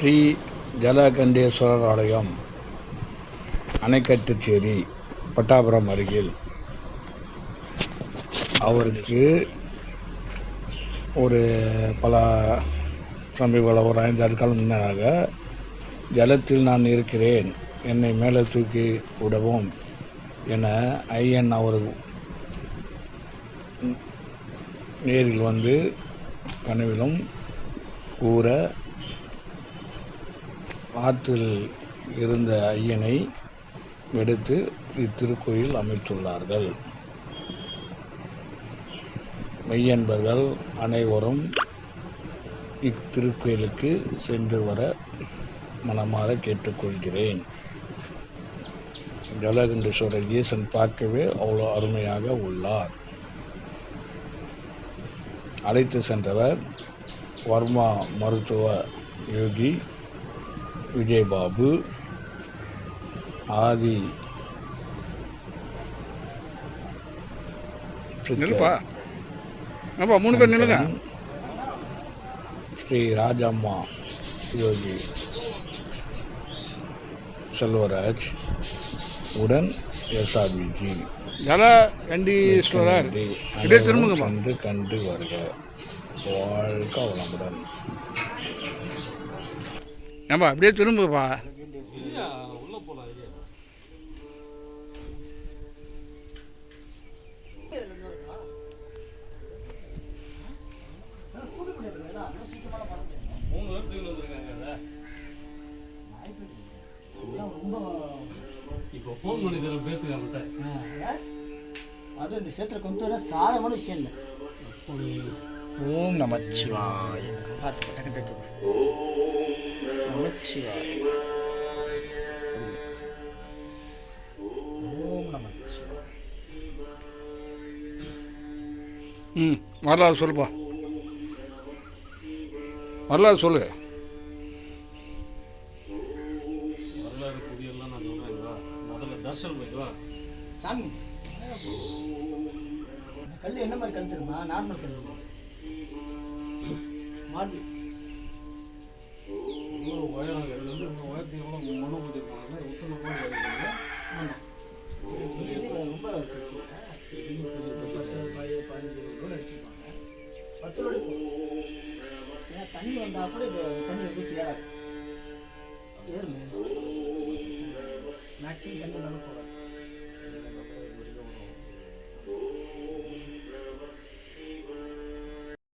ஸ்ரீ ஜலகண்டேஸ்வரர் ஆலயம் அணைக்கட்டுச்சேரி பட்டாபுரம் அருகில். அவருக்கு ஒரு பல சமீப ஒரு ஐந்து ஆட்கள் முன்னதாக ஜலத்தில் நான் இருக்கிறேன் என்னை மேலே தூக்கி விடவும் என ஐயன் அவர் நேரில் வந்து கனவிலும் கூற ஆற்றில் இருந்த ஐயனை எடுத்து இத்திருக்கோயில் அமைத்துள்ளார்கள். மெய்யன்பர்கள் அனைவரும் இத்திருக்கோயிலுக்கு சென்று வர மனமாற கேட்டுக்கொள்கிறேன். ஜலகண்டேஸ்வரர் ஈசன் பார்க்கவே அவ்வளோ அருமையாக உள்ளார். அழைத்து சென்றவர் வர்மா மருத்துவ யோகி விஜயபாபு ஆதி நில்லுப்பா. அப்பா மூணு பேர் நில்லுங்க. ஸ்ரீ ராஜம்மா யோகி செல்வராஜ் உடன் எஸ்ஆர்பிஜி ஜல கண்டீஸ்வரர் இப்படியே திரும்புங்கப்பா சென்று கண்டு வருக. வாழ்க வளமுடன். ஏன்பா அப்படியே திரும்புப்பா இப்போ ஃபோன் பண்ணி தர பேசுங்க அவன்கிட்ட அது இந்த சேத்துல கொண்டு வர சாதமான விஷயம் இல்லை. ஓம் நமச்சிவாய பார்த்து டக்கு டக்கு. நமச்சிவாய ம் வரலாறு சொல்லுப்பா. வரலாறு சொல்லு. வரலாறு புதியெல்லாம் நான் சொல்கிறேன் வா முதல்ல தர்ஷன் போய் வா. சாமி. கல் என்ன மாதிரி கல் தெரியுமா? நார்மல் கல் மார்பிள் இவ்வளோ உயரம் இருந்து இந்த உயரத்துக்கு எவ்வளோ மனு ஊற்றிருக்காங்க உத்தம போய் உயர்ந்தாங்க ஆமாம் ரொம்ப பத்து பதி- பதினஞ்சு ரோடு அடிச்சிருப்பாங்க பத்து போகும் ஏன்னா தண்ணி வந்தால் கூட இது தண்ணி ஏறாது. ஏறுமே. மேக்ஸிமம் தண்ணி போகாது